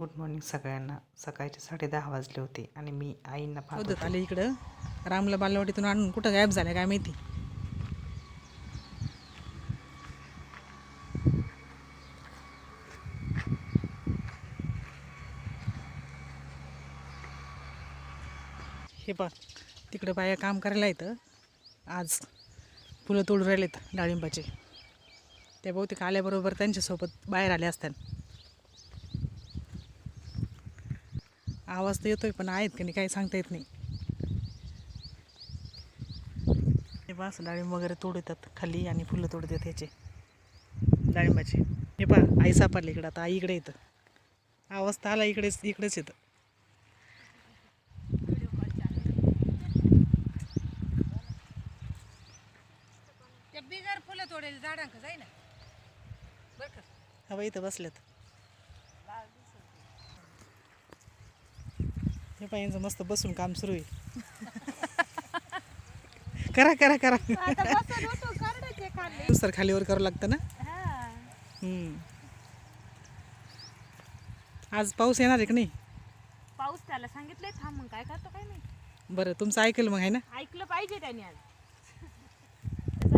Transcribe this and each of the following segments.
Good morning सगळ्यांना. सकाळचे साडे दहा वाजले होते आणि मी आईंना पाहत होतं आले इकडं. रामला बालवाडीतून आणून कुठं गायब झालं काय माहिती? हे पा तिकडं बाया काम करायला येतं आज फुलं तोडून राहिलेत डाळिंबाचे. त्या बहुतेक आल्याबरोबर त्यांच्यासोबत बाहेर आले असतात आवाज तर येतोय पण आहेत की नाही काही सांगता येत नाही. बस डाळिंब वगैरे तोडतात खाली आणि फुलं तोडतात ह्याचे. डाळिंबाचे. हे पहा आई सापडली इकडं आता आई इकडे येतं. आवाज तर आला इकडेच इकडेच येतं. बिगर फुलं तोडेल झाडांक जाई ना बरं का? हवा इथं बसल्यात. हे यांचं मस्त बसून काम सुरू आहे. करा करा करा. दुसरं खालीवर करावं लागतं ना? हा. हम्म. आज पाऊस येणार आहे की नाही? पाऊस त्याला सांगितलंय थांब मग काय करतो काय नाही बरं तुमचं ऐकेल मग आहे ना? ऐकलं पाहिजे त्याने आज.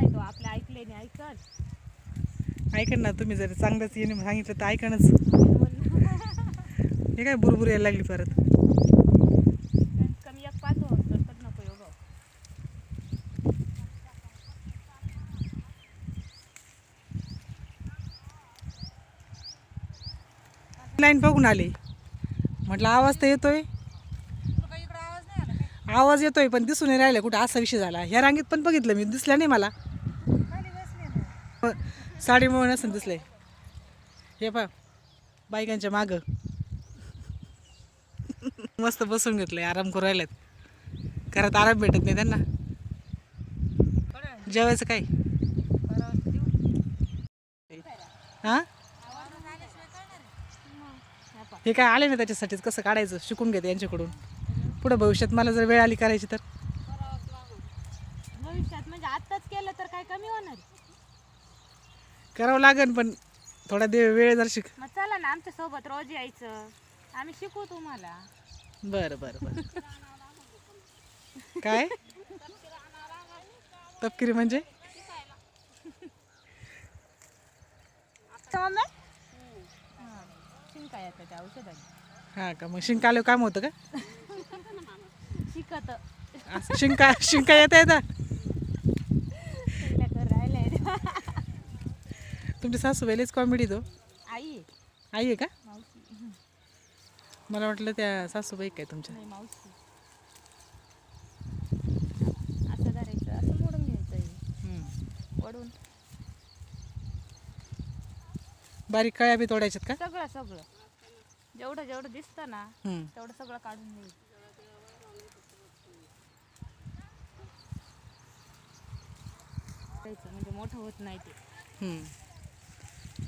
तो आपल्या ऐकले नाही ऐकल. ऐकन ना तुम्ही जर चांगलंच येणे सांगितलं तर ऐकणच हे काय बुरबुर यायला लागली परत कमी एक पाच हो तर तर नको एवढं लाईन बघून आले. म्हटलं आवाज तर येतोय. आवाज येतोय पण दिसून नाही राहिला कुठं असा विषय झाला. ह्या रांगेत पण बघितलं मी दिसल्या नाही मला. खाली बसले ना साडीमुळे नसेल दिसलंय हे पा बायकांच्या मागं. मस्त बसून घेतलंय आराम करू राहिल्यात घरात आराम भेटत नाही त्यांना. जेवायचं काय? हां? हे काय आले ना त्याच्यासाठीच? कसं काढायचं? शिकून घेते यांच्याकडून. पुढं भविष्यात मला जर वेळ आली करायची तर. भविष्यात म्हणजे आत्ताच केलं तर काय कमी होणार? करावं लागेल पण थोडा दे वेळ जर शिक मग चला ना आमच्यासोबत रोज यायचं. आम्ही शिकू तुम्हाला. बरं बरं बरं. काय? तपकिरी म्हणजे? शिंका येतं त्या औषधाने? हां का? मग शिंका आल्यावर काम होतं का? शिकत. असं शिंका शिंका येता येता? राहिलंय. तुमची सासू वेळेच कॉमेडी तो. आई आई आहे का? मावशी. मला वाटलं त्या सासूबाई काय तुमच्या? मावशी. असं मोडून घ्यायचं हे. हम्म. बारीक कळ्या बी तोडायच्यात का? सगळं सगळं. जेवढं जेवढं दिसतं ना हम्म. तेवढं सगळं काढून करायचं म्हणजे मोठं होत नाही ते. हम्म.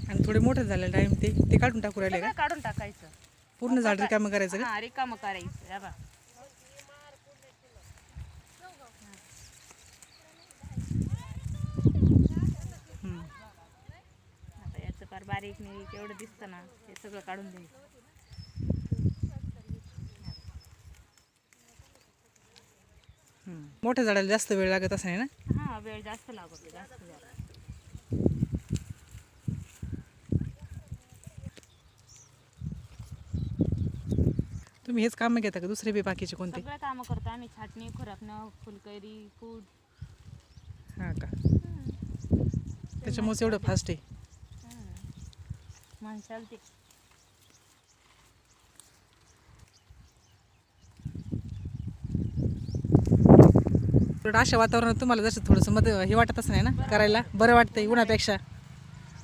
आणि थोडे मोठे झाले टाईम ते. ते काढून टाकू राहिले का? सगळं काढून टाकायचं. पूर्ण झाड रिकामं करायचं का? हा रिकामं करायचं हम्म. आता याचं फार बारीक निरीक एवढं दिसतं ना ते सगळं काढून द्यायचं मोठ्या झाडाला जास्त वेळ लागत असं ना? हा वेळ जास्त लागतो जास्त तुम्ही हेच कामं घेता का? दुसरे बी बाकीचे कोणते? सगळं कामं करतो आम्ही छाटणी खुरपणं फुलकैरी फूड. हां का? त्याच्यामुळेच एवढं फास्ट आहे. म्हणशाल ते थोडं अशा वातावरणात तुम्हाला जसं थोडंसं मत हे वाटत असं नाही ना करायला? बरं वाटतंय उन्हापेक्षा?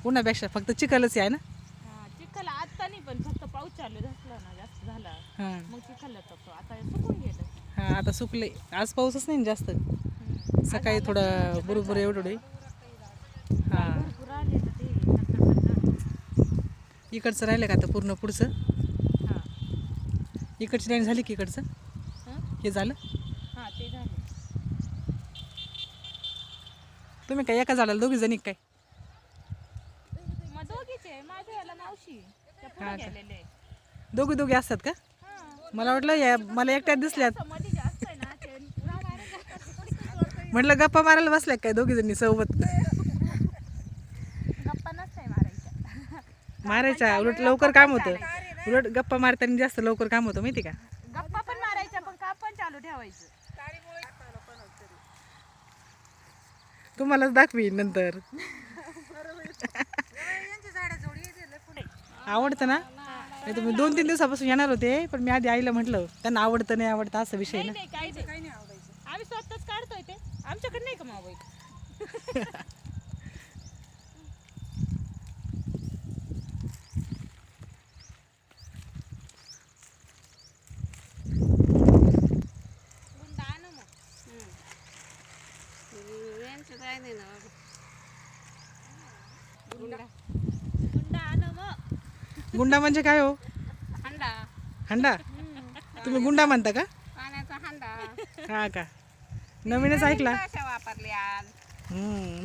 उन्हापेक्षा फक्त चिखलच आहे ना? हा, चिखल आता नाही पण फक्त पाऊस चालू झाला ना जास्त झाला. हां. मग चिखल येतो आता सुकून गेलं. हां आता सुकले. आज पाऊसच नाही ना जास्त. सकाळी थोडं बरोबर एवढं एवढं हां. भरपूर आले ते इकडचं. राहिलं का आता पूर्ण पुढचं? हा. इकडची लाईन झाली की इकडचं? हं? हे झालं हा ते झाले तुम्ही काय एका झाडाला दोघी जणी काय? मग दोघीचे माझ्या याला मावशी त्या हा पुढे का? गेलेले दोघी दोघी असतात का? मला वाटलं या मला एकट्यात दिसल्यात. मध्ये ना ते. म्हटलं गप्पा मारायला बसल्या काय दोघी जणी सोबत? गप्पा नसतंय मारायच्या. मारायच्या उलट लवकर काम होतं. उलट गप्पा मारताना जास्त लवकर काम होतं माहिती का? गप्पा पण मारायच्या पण काम पण चालू ठेवायचं. तुम्हालाच दाखवी नंतर. आवडतं ना? नाही तुम्ही दोन तीन दिवसापासून येणार होते पण मी आधी आईला म्हटलं त्यांना आवडतं नाही आवडतं असा विषय ना. नाही आम्ही स्वतःच काढतोय ते. आमच्याकडे नाही का मावई गुंडा आणू मग गुंडा म्हणजे काय हो? हंडा. हंडा? तुम्ही गुंडा म्हणता का? हा का? नवीनच ऐकला.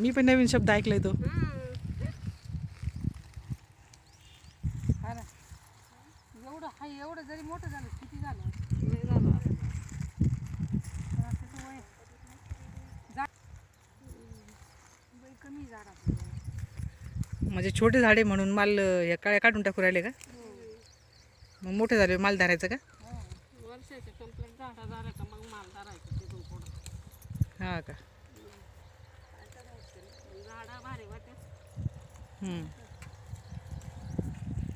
मी पण नवीन शब्द ऐकलाय तो. एवढं हाय एवढं जरी मोठं झालं किती झालं कमी झाडा म्हणजे छोटे झाडे म्हणून माल या काळ्या काढून टाकू राहिले का? मग मोठे झाले माल धरायचं का? मग माल धरायचं हा का? भारी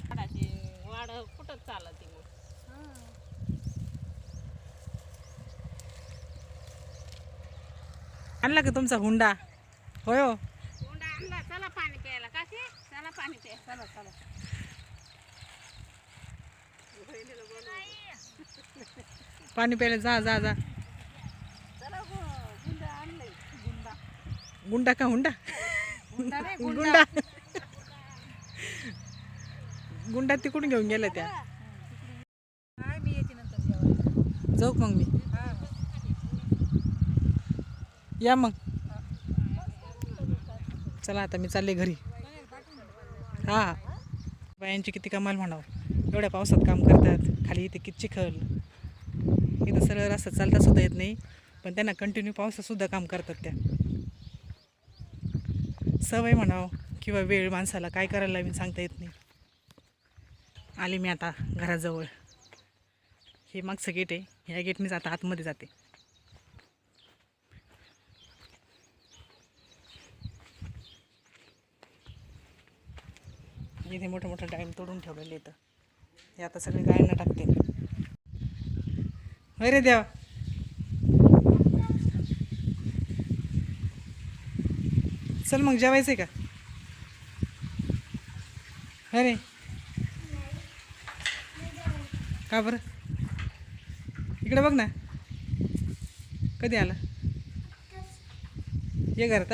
झाडाची वाढ कुठं चालत आणला का तुमचा हुंडा? होय हो. चला पाणी प्यायला. का की चला पाणी प्या. चला चला. पाणी प्यायला जा जा जा. चला गुंडा आणलंय गुंडा. गुंडा का हुंडा? गुंडा नाही गुंडा. गुंडा. तिकडून घेऊन गेल्या त्या. मी येते नंतर जेवायला. जाऊ मग मी? या मग. चला आता मी चालले घरी. हा. बायांची किती कमाल म्हणावं. एवढ्या पावसात काम करतात. खाली इथे किती चिखल. इथं सरळ रस्ता चालता सुद्धा येत नाही. पण त्यांना कंटिन्यू पावसात सुद्धा काम करतात त्या. सवय म्हणावं किंवा वेळ माणसाला काय करायला मी सांगता येत नाही. आले मी आता घराजवळ. हे मागचं गेट आहे. ह्या गेटनेच आता आतमध्ये जाते. म्हणजे इथे मोठं मोठं डाळिंब तोडून ठेवलेले इथं. हे आता सगळे गायांना टाकते. अरे रे देवा. चल मग जेवायचं का? अरे का बरं? इकडे बघ ना. कधी आला? ये घरात